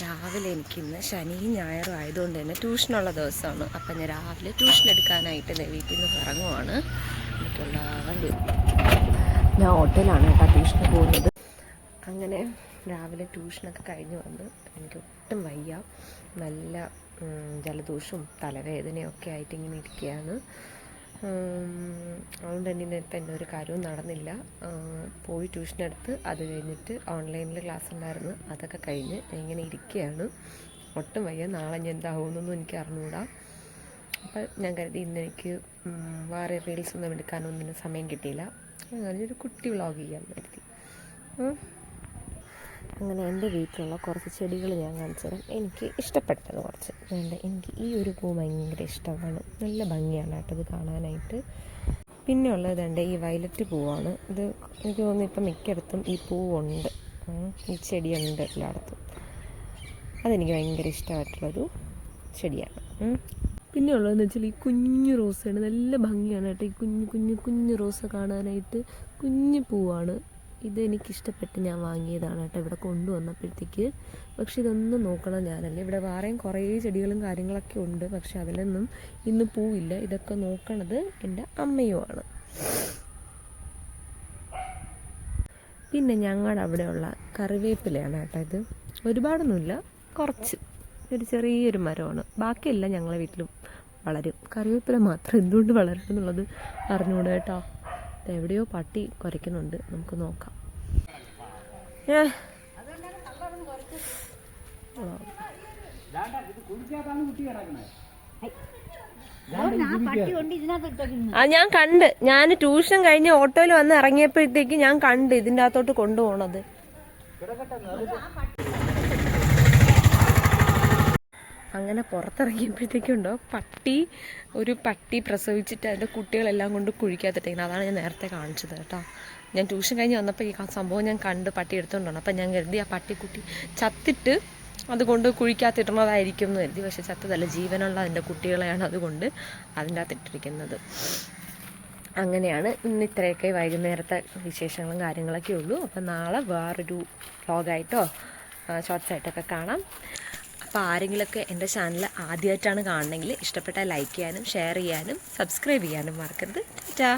രാവിലെ എനിക്കിന്ന് ശനി ഞായറും ആയതുകൊണ്ട് തന്നെ ട്യൂഷനുള്ള ദിവസമാണ്. അപ്പം ഞാൻ രാവിലെ ട്യൂഷൻ എടുക്കാനായിട്ട് വീട്ടിൽ നിന്ന് ഇറങ്ങുവാണ്. ഞാൻ ഹോട്ടലാണ് കേട്ടോ ട്യൂഷന് പോകുന്നത്. അങ്ങനെ രാവിലെ ട്യൂഷനൊക്കെ കഴിഞ്ഞ് വന്ന് എനിക്ക് ഒട്ടും വയ്യ. നല്ല ജലദോഷവും തലവേദനയും ഒക്കെ ആയിട്ട് ഇങ്ങനെ ഇരിക്കുകയാണ്. അതുകൊണ്ട് തന്നെ ഇന്നിപ്പോൾ എന്റെ ഒരു കാര്യവും നടന്നില്ല. പോയി ട്യൂഷൻ എടുത്ത് അത് കഴിഞ്ഞിട്ട് ഓൺലൈനിൽ ക്ലാസ് ഉണ്ടായിരുന്നു. അതൊക്കെ കഴിഞ്ഞ് ഇങ്ങനെ ഇരിക്കുകയാണ്. ഒട്ടും വയ്യ. നാളെ ഞാൻ എന്താവുമെന്നൊന്നും എനിക്ക് അറിഞ്ഞുകൂടാ. അപ്പം ഞാൻ കരുതി ഇന്ന് എനിക്ക് വേറെ റീൽസ് ഒന്നും എടുക്കാനൊന്നും സമയം കിട്ടിയില്ല. ഒരു കുട്ടി വ്ളോഗ് ചെയ്യാൻ കരുതി. അങ്ങനെ എന്റെ വീട്ടിലുള്ള കുറച്ച് ചെടികൾ ഞാൻ കാണിച്ചു തരാം എനിക്ക് ഇഷ്ടപ്പെട്ടത് കുറച്ച്. വേണ്ട എനിക്ക് ഈ ഒരു പൂ ഭയങ്കര ഇഷ്ടമാണ്. നല്ല ഭംഗിയാണ് കേട്ടോ ഇത് കാണാനായിട്ട്. പിന്നെ ഉള്ളത് വേണ്ട ഈ വയലറ്റ് പൂവാണ്. ഇത് എനിക്ക് തോന്നുന്നു ഇപ്പം മിക്കയിടത്തും ഈ പൂവുണ്ട് ഈ ചെടിയുണ്ട് എല്ലായിടത്തും. അതെനിക്ക് ഭയങ്കര ഇഷ്ടമായിട്ടുള്ളൊരു ചെടിയാണ്. പിന്നെ ഉള്ളതെന്ന് വെച്ചാൽ ഈ കുഞ്ഞു റോസാണ്. നല്ല ഭംഗിയാണ് കേട്ടോ ഈ കുഞ്ഞു കുഞ്ഞു കുഞ്ഞു റോസ കാണാനായിട്ട്. കുഞ്ഞു പൂവാണ്. ഇത് എനിക്കിഷ്ടപ്പെട്ട് ഞാൻ വാങ്ങിയതാണ് കേട്ടോ. ഇവിടെ കൊണ്ടുവന്നപ്പോഴത്തേക്ക്. പക്ഷെ ഇതൊന്നും നോക്കണം ഞാനല്ല. ഇവിടെ വേറെയും കുറേ ചെടികളും കാര്യങ്ങളൊക്കെ ഉണ്ട്. പക്ഷെ അതിലൊന്നും ഇന്ന് പൂവില്ല. ഇതൊക്കെ നോക്കണത് എന്റെ അമ്മയുമാണ്. പിന്നെ ഞങ്ങളുടെ അവിടെയുള്ള കറിവേപ്പിലയാണ് കേട്ടോ ഇത്. ഒരുപാടൊന്നുമില്ല. കുറച്ച്. ഒരു ചെറിയൊരു മരമാണ്. ബാക്കിയെല്ലാം ഞങ്ങളെ വീട്ടിലും വളരും. കറിവേപ്പില മാത്രം എന്തുകൊണ്ട് വളരണം എന്നുള്ളത് അറിഞ്ഞുകൂടാ കേട്ടോ. എവിടെയോ പട്ടി കുരയ്ക്കുന്നുണ്ട്. നമുക്ക് നോക്കാം. ആ ഞാൻ കണ്ട്. ഞാൻ ട്യൂഷൻ കഴിഞ്ഞ് ഓട്ടോയിൽ വന്ന് ഇറങ്ങിയപ്പോഴത്തേക്ക് ഞാൻ കണ്ട് ഇതിന്റെ അകത്തോട്ട് കൊണ്ടുപോകണത് അങ്ങനെ പുറത്തിറങ്ങിയപ്പോഴത്തേക്കുണ്ടോ പട്ടി ഒരു പട്ടി പ്രസവിച്ചിട്ട് അതിന്റെ കുട്ടികളെല്ലാം കൊണ്ട് കുഴിക്കാത്തിട്ടേക്കുന്നത് അതാണ് ഞാൻ നേരത്തെ കാണിച്ചത് കേട്ടോ. ഞാൻ ട്യൂഷൻ കഴിഞ്ഞ് വന്നപ്പോൾ ഈ സംഭവം ഞാൻ കണ്ട് പട്ടി എടുത്തുകൊണ്ടാണ് അപ്പം ഞാൻ കരുതി ആ പട്ടിക്കുട്ടി ചത്തിട്ട് അതുകൊണ്ട് കുഴിക്കാത്തിടുന്നതായിരിക്കും എന്ന് കരുതി. പക്ഷേ ചത്തതല്ല ജീവനുള്ള അതിന്റെ കുട്ടികളെയാണ് അതുകൊണ്ട് അതിന്റെ അകത്തിട്ടിരിക്കുന്നത് അങ്ങനെയാണ് ഇന്ന് ഇത്രയൊക്കെ വൈകുന്നേരത്തെ വിശേഷങ്ങളും കാര്യങ്ങളൊക്കെ ഉള്ളൂ. അപ്പം നാളെ വേറൊരു വ്ലോഗായിട്ടോ ഷോർട്സായിട്ടൊക്കെ കാണാം. അപ്പോൾ ആരെങ്കിലുമൊക്കെ എന്റെ ചാനൽ ആദ്യമായിട്ടാണ് കാണണമെങ്കിൽ ഇഷ്ടപ്പെട്ടാൽ ലൈക്ക് ചെയ്യാനും ഷെയർ ചെയ്യാനും സബ്സ്ക്രൈബ് ചെയ്യാനും മറക്കരുത്. ടാറ്റാ.